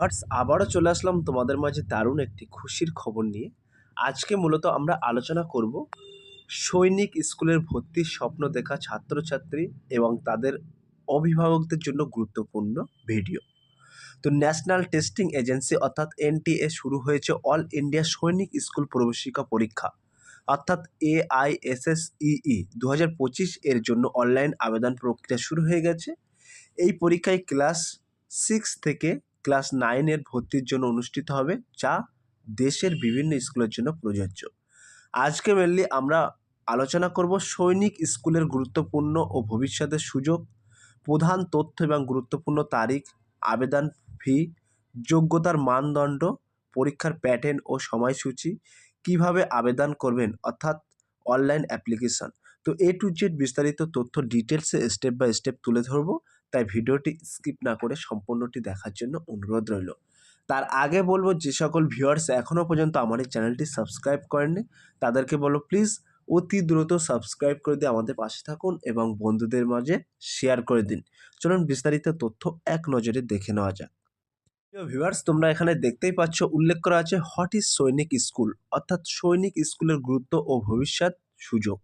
বাটস আবারও চলে আসলাম তোমাদের মাঝে দারুণ একটি খুশির খবর নিয়ে। আজকে মূলত আমরা আলোচনা করব সৈনিক স্কুলের ভর্তির স্বপ্ন দেখা ছাত্রছাত্রী এবং তাদের অভিভাবকদের জন্য গুরুত্বপূর্ণ ভিডিও। তো ন্যাশনাল টেস্টিং এজেন্সি অর্থাৎ এনটিএ শুরু হয়েছে অল ইন্ডিয়া সৈনিক স্কুল প্রবেশিকা পরীক্ষা, অর্থাৎ এআইএসএসইই। দু হাজার পঁচিশ এর জন্য অনলাইন আবেদন প্রক্রিয়া শুরু হয়ে গেছে। এই পরীক্ষায় ক্লাস সিক্স থেকে ক্লাস নাইনের ভর্তির জন্য অনুষ্ঠিত হবে, যা দেশের বিভিন্ন স্কুলের জন্য প্রযোজ্য। আজকে মেনলি আমরা আলোচনা করব সৈনিক স্কুলের গুরুত্বপূর্ণ ও ভবিষ্যতের সুযোগ, প্রধান তথ্য এবং গুরুত্বপূর্ণ তারিখ, আবেদন ফি যোগ্যতার মানদণ্ড, পরীক্ষার প্যাটার্ন ও সময়সূচি, কীভাবে আবেদন করবেন, অর্থাৎ অনলাইন অ্যাপ্লিকেশন তো এ টু জেড বিস্তারিত তথ্য ডিটেলসে স্টেপ বাই স্টেপ তুলে ধরবো। তাই ভিডিওটি স্কিপ না করে সম্পূর্ণটি দেখার জন্য অনুরোধ রইল। তার আগে বলব, যে সকল ভিউয়ার্স এখনও পর্যন্ত আমার এই চ্যানেলটি সাবস্ক্রাইব করেননি, তাদেরকে বলো প্লিজ অতি দ্রুত সাবস্ক্রাইব করে দিয়ে আমাদের পাশে থাকুন এবং বন্ধুদের মাঝে শেয়ার করে দিন। চলুন বিস্তারিত তথ্য এক নজরে দেখে নেওয়া যাক। ভিউয়ার্স, তোমরা এখানে দেখতেই পাচ্ছ, উল্লেখ করা আছে হট ইজ সৈনিক স্কুল, অর্থাৎ সৈনিক স্কুলের গুরুত্ব ও ভবিষ্যৎ সুযোগ।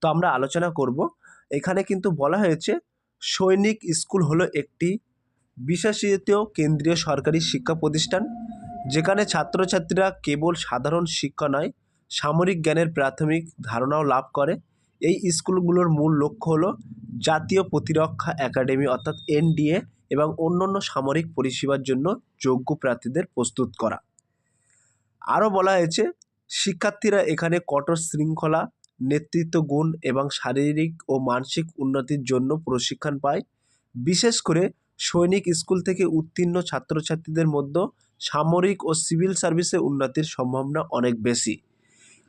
তো আমরা আলোচনা করব, এখানে কিন্তু বলা হয়েছে সৈনিক স্কুল হলো একটি বিশেষিত কেন্দ্রীয় সরকারি শিক্ষা প্রতিষ্ঠান, যেখানে ছাত্রছাত্রীরা কেবল সাধারণ শিক্ষা নয়, সামরিক জ্ঞানের প্রাথমিক ধারণাও লাভ করে। এই স্কুলগুলোর মূল লক্ষ্য হলো জাতীয় প্রতিরক্ষা একাডেমি অর্থাৎ এনডিএ এবং অন্যান্য সামরিক পরিষেবার জন্য যোগ্য প্রার্থীদের প্রস্তুত করা। আরও বলা হয়েছে, শিক্ষার্থীরা এখানে কঠোর শৃঙ্খলা নেতৃত্ব গুণ এবং শারীরিক ও মানসিক উন্নতির জন্য প্রশিক্ষণ পায়। বিশেষ করে সৈনিক স্কুল থেকে উত্তীর্ণ ছাত্রছাত্রীদের মধ্যে সামরিক ও সিভিল সার্ভিসে উন্নতির সম্ভাবনা অনেক বেশি।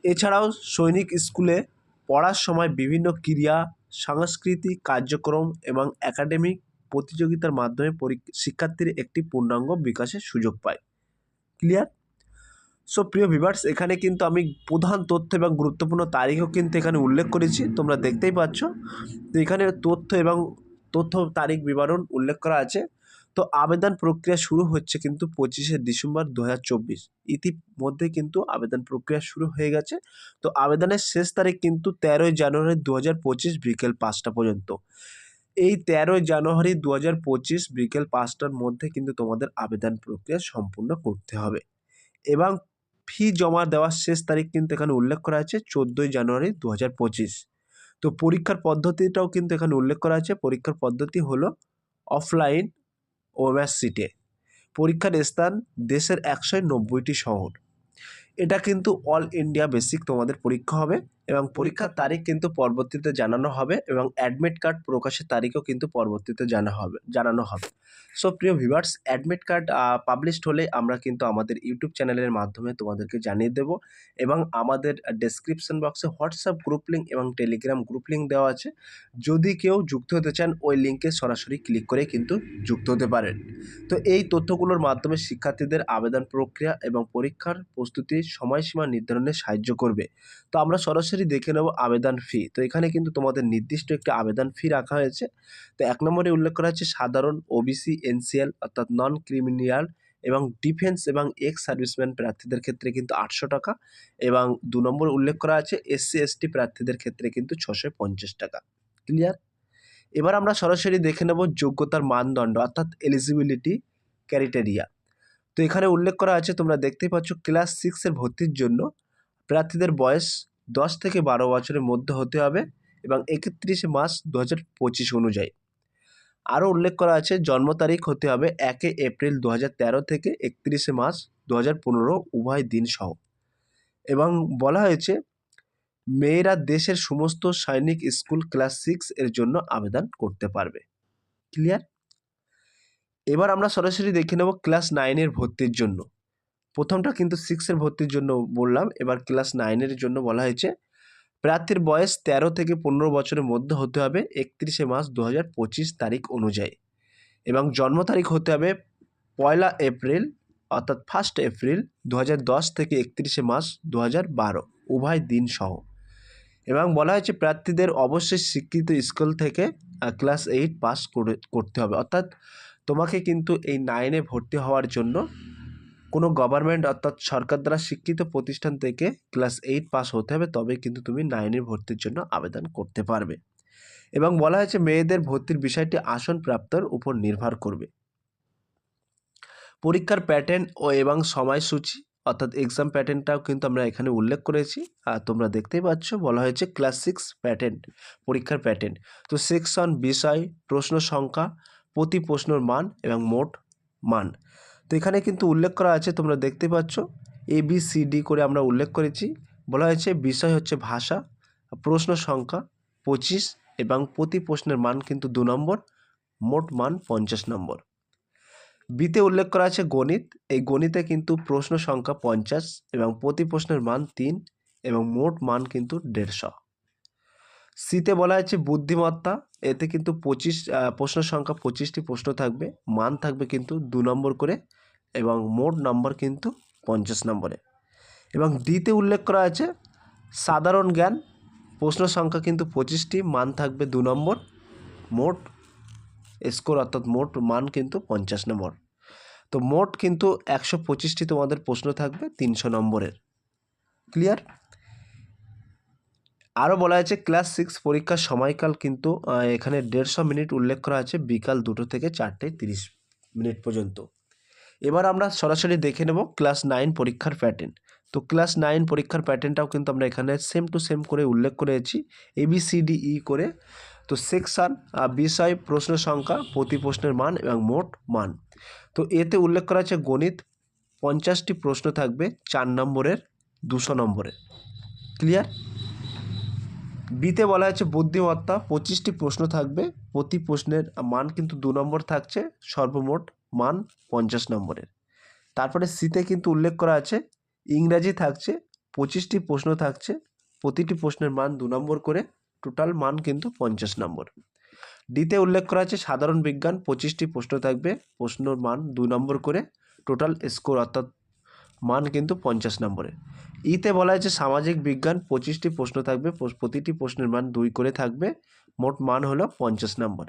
এছাড়াও সৈনিক স্কুলে পড়ার সময় বিভিন্ন ক্রিয়া সাংস্কৃতিক কার্যক্রম এবং একাডেমিক প্রতিযোগিতার মাধ্যমে শিক্ষার্থীর একটি পূর্ণাঙ্গ বিকাশের সুযোগ পায়। ক্লিয়ার? সো প্রিয় ভিভার্স এখানে কিন্তু আমি প্রধান তথ্য এবং গুরুত্বপূর্ণ তারিখও কিন্তু এখানে উল্লেখ করেছি। তোমরা দেখতেই পাচ্ছ। তো এখানে তথ্য এবং তথ্য, তারিখ বিবরণ উল্লেখ করা আছে। তো আবেদন প্রক্রিয়া শুরু হচ্ছে কিন্তু পঁচিশে ডিসেম্বর দু হাজার চব্বিশ। ইতিমধ্যে কিন্তু আবেদন প্রক্রিয়া শুরু হয়ে গেছে। তো আবেদনের শেষ তারিখ কিন্তু তেরোই জানুয়ারি দু হাজার পঁচিশ বিকেল পাঁচটা পর্যন্ত। এই তেরোই জানুয়ারি দু হাজার পঁচিশ বিকেল পাঁচটার মধ্যে কিন্তু তোমাদের আবেদন প্রক্রিয়া সম্পূর্ণ করতে হবে। এবং ফি জমা দেওয়ার শেষ তারিখ কিন্তু এখানে উল্লেখ করা আছে, চোদ্দোই জানুয়ারি দু হাজার পঁচিশ। তো পরীক্ষার পদ্ধতিটাও কিন্তু এখানে উল্লেখ করা আছে। পরীক্ষার পদ্ধতি হলো অফলাইন ও ম্যাস সিটে। পরীক্ষার স্থান দেশের একশো নব্বইটি শহর। এটা কিন্তু অল ইন্ডিয়া বেসিক তোমাদের পরীক্ষা হবে। এবং পরীক্ষার তারিখ কিন্তু পরবর্তীতে জানানো হবে এবং অ্যাডমিট কার্ড প্রকাশের তারিখও কিন্তু পরবর্তীতে জানা হবে, জানানো হবে। সো প্রিয় ভিভার্স অ্যাডমিট কার্ড পাবলিশড হলে আমরা কিন্তু আমাদের ইউটিউব চ্যানেলের মাধ্যমে তোমাদেরকে জানিয়ে দেব এবং আমাদের ডেসক্রিপশন বক্সে হোয়াটসঅ্যাপ গ্রুপ লিঙ্ক এবং টেলিগ্রাম গ্রুপ লিঙ্ক দেওয়া আছে। যদি কেউ যুক্ত হতে চান, ওই লিঙ্কে সরাসরি ক্লিক করে কিন্তু যুক্ত হতে পারেন। তো এই তথ্যগুলোর মাধ্যমে শিক্ষার্থীদের আবেদন প্রক্রিয়া এবং পরীক্ষার প্রস্তুতির সময়সীমা নির্ধারণে সাহায্য করবে। তো আমরা সরাসরি দেখে নেব আবেদন ফি তো এখানে কিন্তু তোমাদের নির্দিষ্ট একটি আবেদন ফি রাখা হয়েছে। তো এক নম্বরে উল্লেখ করা হচ্ছে সাধারণ ওবিসি এনসিএল অর্থাৎ নন ক্রিমিনিয়াল এবং ডিফেন্স এবং এক্স সার্ভিসম্যান প্রার্থীদের ক্ষেত্রে কিন্তু আটশো টাকা এবং দু নম্বর উল্লেখ করা আছে এসসি এসটি প্রার্থীদের ক্ষেত্রে কিন্তু ছশো পঞ্চাশ টাকা। ক্লিয়ার এবার আমরা সরাসরি দেখে নেব যোগ্যতার মানদণ্ড অর্থাৎ এলিজিবিলিটি ক্যারিটেরিয়া তো এখানে উল্লেখ করা আছে, তোমরা দেখতেই পাচ্ছ ক্লাস সিক্সের ভর্তির জন্য প্রার্থীদের বয়স দশ থেকে বারো বছরের মধ্যে হতে হবে এবং একত্রিশে মার্চ দু হাজার পঁচিশ অনুযায়ী। আরও উল্লেখ করা আছে, জন্ম তারিখ হতে হবে একে এপ্রিল দু হাজার তেরো থেকে একত্রিশে মার্চ দু হাজার পনেরো উভয় দিন সহ। এবং বলা হয়েছে, মেয়েরা দেশের সমস্ত সৈনিক স্কুল ক্লাস সিক্স এর জন্য আবেদন করতে পারবে। ক্লিয়ার? এবার আমরা সরাসরি দেখে নেব ক্লাস নাইনের ভর্তির জন্য। প্রথমটা কিন্তু সিক্সের ভর্তির জন্য বললাম, এবার ক্লাস নাইনের জন্য বলা হয়েছে। প্রার্থীর বয়স তেরো থেকে পনেরো বছরের মধ্যে হতে হবে একত্রিশে মার্চ দু তারিখ অনুযায়ী। এবং জন্ম তারিখ হতে হবে পয়লা এপ্রিল, অর্থাৎ ফার্স্ট এপ্রিল দু হাজার দশ থেকে একত্রিশে মার্চ দু উভয় দিন সহ। এবং বলা হয়েছে প্রার্থীদের অবশ্যই শিক্ষিত স্কুল থেকে ক্লাস এইট পাস করে, করতে হবে। অর্থাৎ তোমাকে কিন্তু এই নাইনে ভর্তি হওয়ার জন্য কোনো গভর্নমেন্ট অর্থাৎ সরকার দ্বারা স্বীকৃত প্রতিষ্ঠান থেকে ক্লাস এইট পাস হতে হবে তবে কিন্তু তুমি নাইনে ভর্তির জন্য আবেদন করতে পারবে। এবং বলা হয়েছে মেয়েদের ভর্তির বিষয়টি আসন প্রাপ্তর উপর নির্ভর করবে। পরীক্ষার প্যাটার্ন ও এবং সময়সূচি, অর্থাৎ এক্সাম প্যাটার্নটাও কিন্তু আমরা এখানে উল্লেখ করেছি। আর তোমরা দেখতেই পাচ্ছ, বলা হয়েছে ক্লাস সিক্স প্যাটার্ন পরীক্ষার প্যাটার্ন তো সেকশন বিষয়, প্রশ্ন সংখ্যা, প্রতি প্রশ্নর মান এবং মোট মান। তো এখানে কিন্তু উল্লেখ করা আছে, তোমরা দেখতে পাচ্ছ। এ বি সি ডি করে আমরা উল্লেখ করেছি। বলা হয়েছে বিষয় হচ্ছে ভাষা, প্রশ্ন সংখ্যা পঁচিশ এবং প্রতি প্রশ্নের মান কিন্তু দু নম্বর, মোট মান পঞ্চাশ নম্বর। বিতে উল্লেখ করা আছে গণিত। এই গণিতে কিন্তু প্রশ্ন সংখ্যা পঞ্চাশ এবং প্রতি প্রশ্নের মান তিন এবং মোট মান কিন্তু দেড়শো। সিতে বলা হয়েছে বুদ্ধিমত্তা। এতে কিন্তু পঁচিশ প্রশ্ন সংখ্যা পঁচিশটি প্রশ্ন থাকবে। মান থাকবে কিন্তু দু নম্বর করে এবং মোট নম্বর কিন্তু পঞ্চাশ নম্বরে। এবং ডিতে উল্লেখ করা আছে, সাধারণ জ্ঞান, প্রশ্ন সংখ্যা কিন্তু পঁচিশটি, মান থাকবে দু নম্বর, মোট স্কোর অর্থাৎ মোট মান কিন্তু পঞ্চাশ নম্বর। তো মোট কিন্তু একশো পঁচিশটি তোমাদের প্রশ্ন থাকবে তিনশো নম্বরের। ক্লিয়ার? আরও বলা আছে, ক্লাস সিক্স পরীক্ষার সময়কাল কিন্তু এখানে দেড়শো মিনিট উল্লেখ করা আছে, বিকাল দুটো থেকে চারটে তিরিশ মিনিট পর্যন্ত। এবার আমরা সরাসরি দেখে নেব ক্লাস নাইন পরীক্ষার প্যাটার্ন তো ক্লাস নাইন পরীক্ষার প্যাটার্নটাও কিন্তু আমরা এখানে সেম টু সেম করে উল্লেখ করেছি এবিসিডিই করে। তো সেকশান বিষয়, প্রশ্ন সংখ্যা, প্রতি প্রশ্নের মান এবং মোট মান। তো এতে উল্লেখ করা আছে গণিত, পঞ্চাশটি প্রশ্ন থাকবে চার নম্বরের, দুশো নম্বরের। ক্লিয়ার বিতে বলা হয়েছে বুদ্ধিমত্তা, পঁচিশটি প্রশ্ন থাকবে, প্রতি প্রশ্নের মান কিন্তু দু নম্বর থাকছে, সর্বমোট মান পঞ্চাশ নম্বরের। তারপরে সিতে কিন্তু উল্লেখ করা আছে, ইংরাজি থাকছে, পঁচিশটি প্রশ্ন থাকছে, প্রতিটি প্রশ্নের মান দু নম্বর করে টোটাল মান কিন্তু পঞ্চাশ নম্বর। ডিতে উল্লেখ করা আছে, সাধারণ বিজ্ঞান, পঁচিশটি প্রশ্ন থাকবে, প্রশ্নর মান দু নম্বর করে টোটাল স্কোর অর্থাৎ মান কিন্তু পঞ্চাশ নম্বরে। ইতে বলা হয়েছে সামাজিক বিজ্ঞান পঁচিশটি প্রশ্ন থাকবে প্রতিটি প্রশ্নের মান দুই করে থাকবে, মোট মান হলো পঞ্চাশ নম্বর।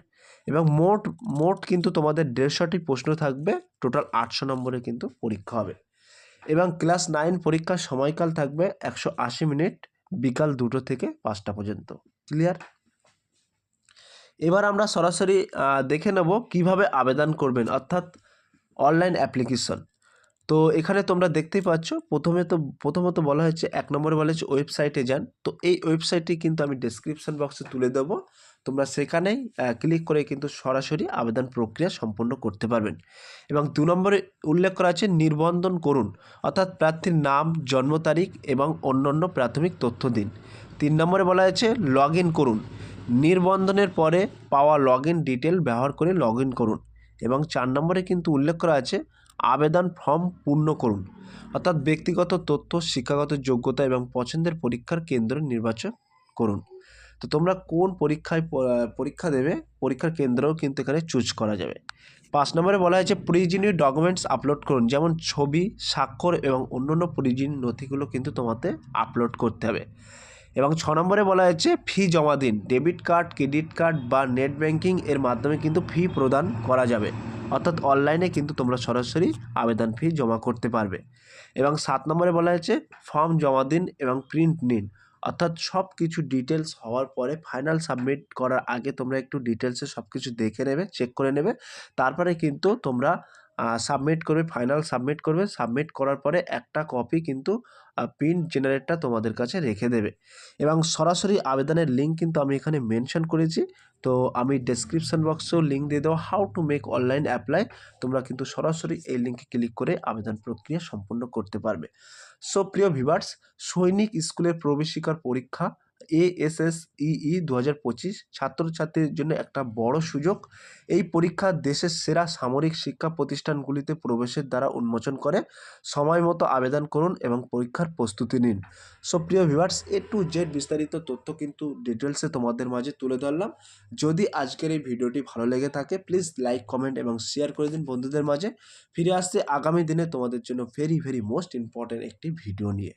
এবং মোট মোট কিন্তু তোমাদের দেড়শোটি প্রশ্ন থাকবে, টোটাল আটশো নম্বরে কিন্তু পরীক্ষা হবে। এবং ক্লাস নাইন পরীক্ষার সময়কাল থাকবে একশো আশি মিনিট, বিকাল দুটো থেকে পাঁচটা পর্যন্ত। ক্লিয়ার? এবার আমরা সরাসরি দেখে নেব কীভাবে আবেদন করবেন, অর্থাৎ অনলাইন অ্যাপ্লিকেশন। তো এখানে তোমরা দেখতেই পাচ্ছ, প্রথমে তো, প্রথমত বলা হয়েছে এক নম্বরে বলা হয়েছে ওয়েবসাইটে যান। তো এই ওয়েবসাইটটি কিন্তু আমি ডেসক্রিপশন বক্সে তুলে দেবো। তোমরা সেখানেই ক্লিক করে কিন্তু সরাসরি আবেদন প্রক্রিয়া সম্পন্ন করতে পারবেন। এবং দু নম্বরে উল্লেখ করা আছে নির্বন্ধন করুন, অর্থাৎ প্রার্থীর নাম, জন্ম তারিখ এবং অন্যান্য প্রাথমিক তথ্য দিন। তিন নম্বরে বলা হয়েছে লগ করুন। নির্বন্ধনের পরে পাওয়া লগ ইন ডিটেল ব্যবহার করে লগ করুন। এবং চার নম্বরে কিন্তু উল্লেখ করা আছে আবেদন ফর্ম পূর্ণ করুন। অর্থাৎ ব্যক্তিগত তথ্য, শিক্ষাগত যোগ্যতা এবং পছন্দের পরীক্ষার কেন্দ্র নির্বাচন করুন। তো তোমরা কোন পরীক্ষায় পরীক্ষা দেবে, পরীক্ষার কেন্দ্রও কিন্তু এখানে চুজ করা যাবে। পাঁচ নম্বরে বলা হয়েছে, প্রয়োজনীয় ডকুমেন্টস আপলোড করুন। যেমন ছবি, স্বাক্ষর এবং অন্যান্য প্রয়োজনীয় নথিগুলো কিন্তু তোমাতে আপলোড করতে হবে। এবং ছ নম্বরে বলা হয়েছে ফি জমা দিন। ডেবিট কার্ড ক্রেডিট কার্ড বা নেট ব্যাংকিং এর মাধ্যমে কিন্তু ফি প্রদান করা যাবে। অর্থাৎ অনলাইনে কিন্তু তোমরা সরাসরি আবেদন ফি জমা করতে পারবে। এবং সাত নম্বরে বলা হয়েছে ফর্ম জমা দিন এবং প্রিন্ট নিন। অর্থাৎ সব কিছু ডিটেলস হওয়ার পরে ফাইনাল সাবমিট করার আগে তোমরা একটু ডিটেলসে সব কিছু দেখে নেবে চেক করে নেবে। তারপরে কিন্তু তোমরা সাবমিট করবে ফাইনাল সাবমিট করবে। সাবমিট করার পরে একটা কপি কিন্তু প্রিন্ট জেনারেটটা তোমাদের কাছে রেখে দেবে। এবং সরাসরি আবেদনের লিঙ্ক কিন্তু আমি এখানে মেনশন করেছি। তো আমি ডেসক্রিপশান বক্সেও লিঙ্ক দিয়ে দেওয়া how to make online apply তোমরা কিন্তু সরাসরি এই লিঙ্কে ক্লিক করে আবেদন প্রক্রিয়া সম্পূর্ণ করতে পারবে। সো প্রিয় ভিভার্স সৈনিক স্কুলের প্রবেশিকার পরীক্ষা এএসএস ইই দু হাজার পঁচিশ ছাত্রছাত্রীদের জন্য একটা বড় সুযোগ। এই পরীক্ষা দেশের সেরা সামরিক শিক্ষা প্রতিষ্ঠানগুলিতে প্রবেশের দ্বারা উন্মোচন করে। সময় মতো আবেদন করুন এবং পরীক্ষার প্রস্তুতি নিন। সো, প্রিয় ভিভার্স এ টু জেড বিস্তারিত তথ্য কিন্তু ডিটেলসে তোমাদের মাঝে তুলে ধরলাম। যদি আজকের এই ভিডিওটি ভালো লেগে থাকে, প্লিজ লাইক, কমেন্ট এবং শেয়ার করে দিন বন্ধুদের মাঝে। ফিরে আসছে আগামী দিনে তোমাদের জন্য ভেরি ভেরি মোস্ট ইম্পর্ট্যান্ট একটি ভিডিও নিয়ে।